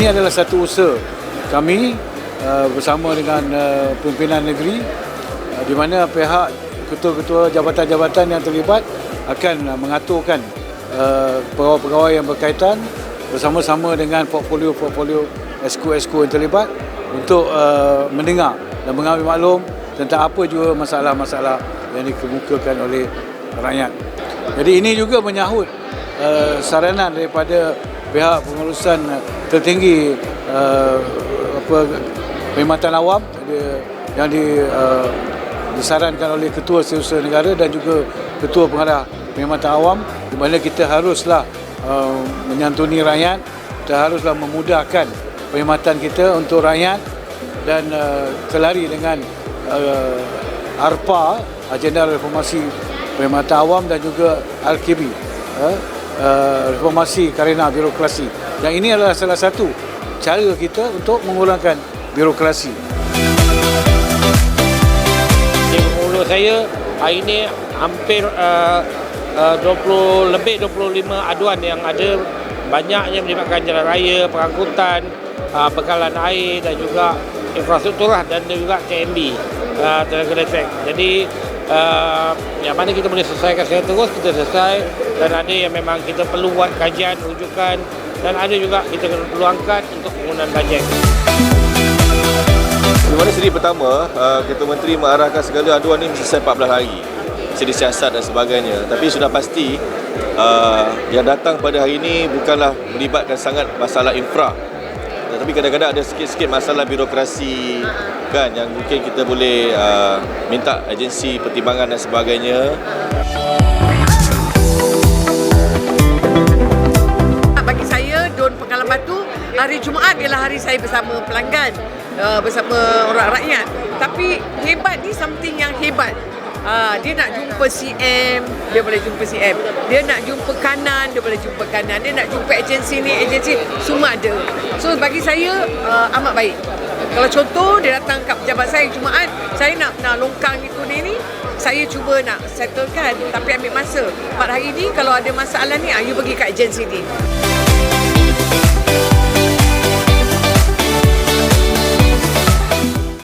ini adalah satu usaha kami uh, bersama dengan uh, pimpinan negeri uh, di mana pihak ketua-ketua jabatan-jabatan yang terlibat akan uh, mengaturkan uh, pegawai-pegawai yang berkaitan bersama-sama dengan portfolio-portfolio esko-esko yang terlibat untuk uh, mendengar dan mengambil maklum tentang apa juga masalah-masalah yang dikemukakan oleh rakyat. Jadi ini juga menyahut uh, saranan daripada pihak pengurusan tertinggi uh, apa perkhidmatan awam dia, yang di, uh, disarankan oleh ketua setiausaha negara dan juga ketua pengarah perkhidmatan awam di mana kita haruslah uh, menyantuni rakyat kita haruslah memudahkan perkhidmatan kita untuk rakyat dan uh, kelari dengan uh, ARPA agenda reformasi perkhidmatan awam dan juga RKB uh, uh, reformasi karena birokrasi dan ini adalah salah satu cara kita untuk mengurangkan birokrasi Di mulut saya hari ini hampir uh, uh, 20 lebih 25 aduan yang ada banyaknya melibatkan jalan raya, pengangkutan, uh, bekalan air dan juga infrastruktur dan juga TMB uh, tenaga. Jadi uh, yang mana kita boleh selesaikan secara terus kita selesai dan ada yang memang kita perlu buat kajian rujukan dan ada juga kita perlu angkat untuk penggunaan bajet. Di mana sedi pertama, uh, Ketua Menteri mengarahkan segala aduan ini selesai 14 hari. Sedi siasat dan sebagainya. Tapi sudah pasti uh, yang datang pada hari ini bukanlah melibatkan sangat masalah infra. Tapi kadang-kadang ada sikit-sikit masalah birokrasi kan yang mungkin kita boleh uh, minta agensi pertimbangan dan sebagainya. Hari Jumaat ialah hari saya bersama pelanggan uh, bersama orang rakyat tapi hebat ni something yang hebat Uh, dia nak jumpa CM, dia boleh jumpa CM. Dia nak jumpa kanan, dia boleh jumpa kanan. Dia nak jumpa agensi ni, agensi semua ada. So bagi saya uh, amat baik. Kalau contoh dia datang kat pejabat saya Jumaat, saya nak nak longkang itu ni ni, saya cuba nak settlekan tapi ambil masa. Pada hari ni kalau ada masalah ni, ah, you pergi kat agensi ni.